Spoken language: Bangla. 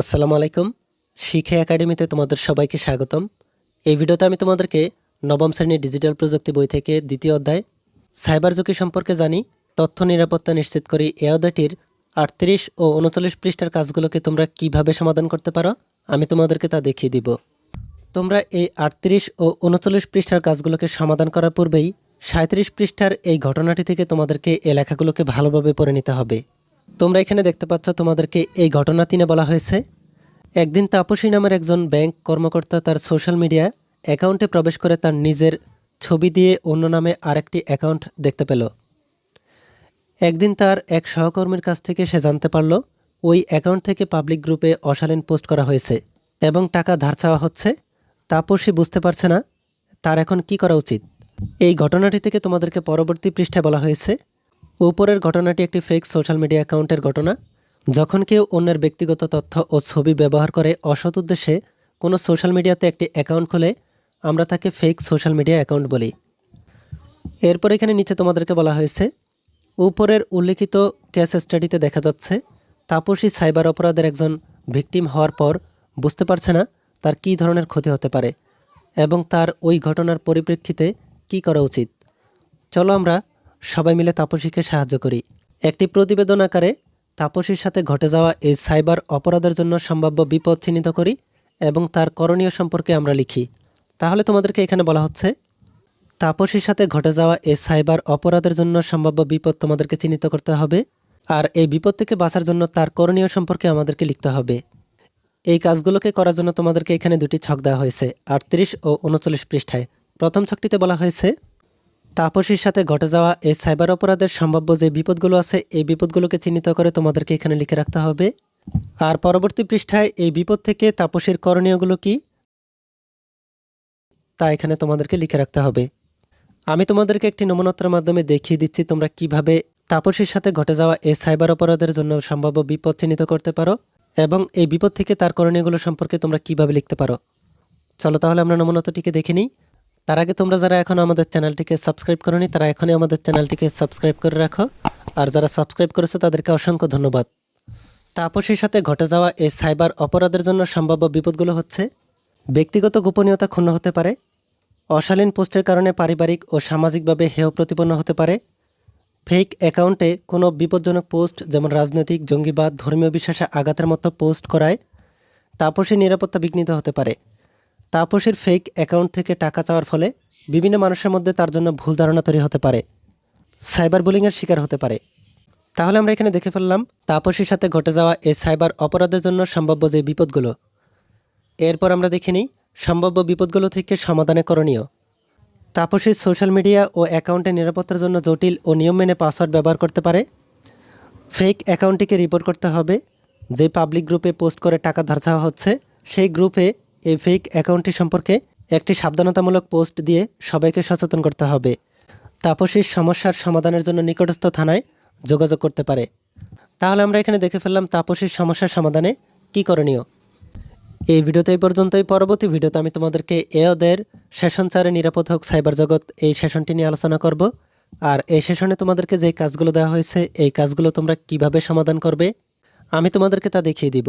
আসসালামু আলাইকুম। শিখে একাডেমিতে তোমাদের সবাইকে স্বাগতম। এই ভিডিওতে আমি তোমাদেরকে নবম শ্রেণির ডিজিটাল প্রযুক্তি বই থেকে দ্বিতীয় অধ্যায়, সাইবার ঝুঁকি সম্পর্কে জানি, তথ্য নিরাপত্তা নিশ্চিত করি, এ অধ্যায়টির আটত্রিশ ও উনচল্লিশ পৃষ্ঠার কাজগুলোকে তোমরা কীভাবে সমাধান করতে পারো, আমি তোমাদেরকে তা দেখিয়ে দিব। তোমরা এই আটত্রিশ ও উনচল্লিশ পৃষ্ঠার কাজগুলোকে সমাধান করার পূর্বেই সাঁত্রিশ পৃষ্ঠার এই ঘটনাটি থেকে তোমাদেরকে এই লেখাগুলোকে ভালোভাবে পড়ে নিতে হবে। তোমরা এখানে দেখতে পাচ্ছ তোমাদেরকে এই ঘটনা তিনে বলা হয়েছে। একদিন তাপসী নামের একজন ব্যাংক কর্মকর্তা তার সোশ্যাল মিডিয়া অ্যাকাউন্টে প্রবেশ করে তার নিজের ছবি দিয়ে অন্য নামে আরেকটি অ্যাকাউন্ট দেখতে পেল। একদিন তার এক সহকর্মীর কাছ থেকে সে জানতে পারল, ওই অ্যাকাউন্ট থেকে পাবলিক গ্রুপে অশালীন পোস্ট করা হয়েছে এবং টাকা ধার চাওয়া হচ্ছে। তাপসী বুঝতে পারছে না, তার এখন কি করা উচিত? এই ঘটনাটি থেকে তোমাদেরকে পরবর্তী পৃষ্ঠায় বলা হয়েছে। উপরের ঘটনাটি একটি ফেক সোশ্যাল মিডিয়া অ্যাকাউন্টের ঘটনা। যখন কেউ অন্যের ব্যক্তিগত তথ্য ও ছবি ব্যবহার করে অসৎ উদ্দেশ্যে কোনো সোশ্যাল মিডিয়াতে একটি অ্যাকাউন্ট খোলে, আমরা তাকে ফেক সোশ্যাল মিডিয়া অ্যাকাউন্ট বলি। এরপর এখানে নিচে তোমাদেরকে বলা হয়েছে, উপরের উল্লেখিত কেস স্টাডিতে দেখা যাচ্ছে, তাপসী সাইবার অপরাধের একজন ভিকটিম হওয়ার পর বুঝতে পারছে না তার কী ধরনের ক্ষতি হতে পারে এবং তার ওই ঘটনার পরিপ্রেক্ষিতে কি করা উচিত। চলো আমরা সবাই মিলে তাপসীকে সাহায্য করি। একটি প্রতিবেদন আকারে তাপসীর সাথে ঘটে যাওয়া এই সাইবার অপরাধের জন্য সম্ভাব্য বিপদ চিহ্নিত করি এবং তার করণীয় সম্পর্কে আমরা লিখি। তাহলে তোমাদেরকে এখানে বলা হচ্ছে, তাপসীর সাথে ঘটে যাওয়া এই সাইবার অপরাধের জন্য সম্ভাব্য বিপদ তোমাদেরকে চিহ্নিত করতে হবে আর এই বিপদ থেকে বাঁচার জন্য তার করণীয় সম্পর্কে আমাদেরকে লিখতে হবে। এই কাজগুলোকে করার জন্য তোমাদেরকে এখানে দুটি ছক দেওয়া হয়েছে, আটত্রিশ ও উনচল্লিশ পৃষ্ঠায়। প্রথম ছকটিতে বলা হয়েছে তাপসীর সাথে ঘটে যাওয়া এই সাইবার অপরাধের সম্ভাব্য যে বিপদগুলো আছে, এই বিপদগুলোকে চিহ্নিত করে তোমাদেরকে এখানে লিখে রাখতে হবে। আর পরবর্তী পৃষ্ঠায় এই বিপদ থেকে তাপসীর করণীয়গুলো কি? তা এখানে তোমাদেরকে লিখে রাখতে হবে। আমি তোমাদেরকে একটি নমুনত্রের মাধ্যমে দেখিয়ে দিচ্ছি তোমরা কীভাবে তাপসীর সাথে ঘটে যাওয়া এই সাইবার অপরাধের জন্য সম্ভাব্য বিপদ চিহ্নিত করতে পারো এবং এই বিপদ থেকে তার করণীয়গুলো সম্পর্কে তোমরা কীভাবে লিখতে পারো। চলো তাহলে আমরা নমুনতটিকে দেখে নিই। তার আগে তোমরা যারা এখন আমাদের চ্যানেলটিকে সাবস্ক্রাইব করনি, তারা এখনই আমাদের চ্যানেলটিকে সাবস্ক্রাইব করে রাখো। আর যারা সাবস্ক্রাইব করেছে, তাদেরকে অসংখ্য ধন্যবাদ। তাপসীর সাথে ঘটে যাওয়া এই সাইবার অপরাধের জন্য সম্ভাব্য বিপদগুলো হচ্ছে, ব্যক্তিগত গোপনীয়তা ক্ষুণ্ণ হতে পারে, অশালীন পোস্টের কারণে পারিবারিক ও সামাজিকভাবে হেয় প্রতিপন্ন হতে পারে, ফেক অ্যাকাউন্টে কোনো বিপজ্জনক পোস্ট যেমন রাজনৈতিক, জঙ্গিবাদ, ধর্মীয় বিশ্বাসে আঘাতের মতো পোস্ট করায় তাপসীর নিরাপত্তা বিঘ্নিত হতে পারে। তাপসীর ফেক অ্যাকাউন্ট থেকে টাকা চাওয়ার ফলে বিভিন্ন মানুষের মধ্যে তার জন্য ভুল ধারণা তৈরি হতে পারে। সাইবার বুলিংয়ের শিকার হতে পারে। তাহলে আমরা এখানে দেখে ফেললাম, তাপসীর সাথে ঘটে যাওয়া এই সাইবার অপরাধের জন্য সম্ভাব্য যে বিপদগুলো। এরপর আমরা দেখে নিই, সম্ভাব্য বিপদগুলো থেকে সমাধানে করণীয়। তাপসী সোশ্যাল মিডিয়া ও অ্যাকাউন্টের নিরাপত্তার জন্য জটিল ও নিয়ম মেনে পাসওয়ার্ড ব্যবহার করতে পারে। ফেক অ্যাকাউন্টটিকে রিপোর্ট করতে হবে, যে পাবলিক গ্রুপে পোস্ট করে টাকা ধার চাওয়া হচ্ছে, সেই গ্রুপে এই ফেক অ্যাকাউন্টটি সম্পর্কে একটি সাবধানতামূলক পোস্ট দিয়ে সবাইকে সচেতন করতে হবে। তাপসীর সমস্যার সমাধানের জন্য নিকটস্থ থানায় যোগাযোগ করতে পারে। তাহলে আমরা এখানে দেখে ফেললাম তাপসীর সমস্যার সমাধানে কী করণীয়। এই ভিডিওতে এই পর্যন্তই। পরবর্তী ভিডিওতে আমি তোমাদেরকে এ ওদের সেশন চারে নিরাপদ হোক, সাইবার জগৎ এই সেশনটি নিয়ে আলোচনা করব। আর এই সেশনে তোমাদেরকে যে কাজগুলো দেওয়া হয়েছে, এই কাজগুলো তোমরা কীভাবে সমাধান করবে, আমি তোমাদেরকে তা দেখিয়ে দিব।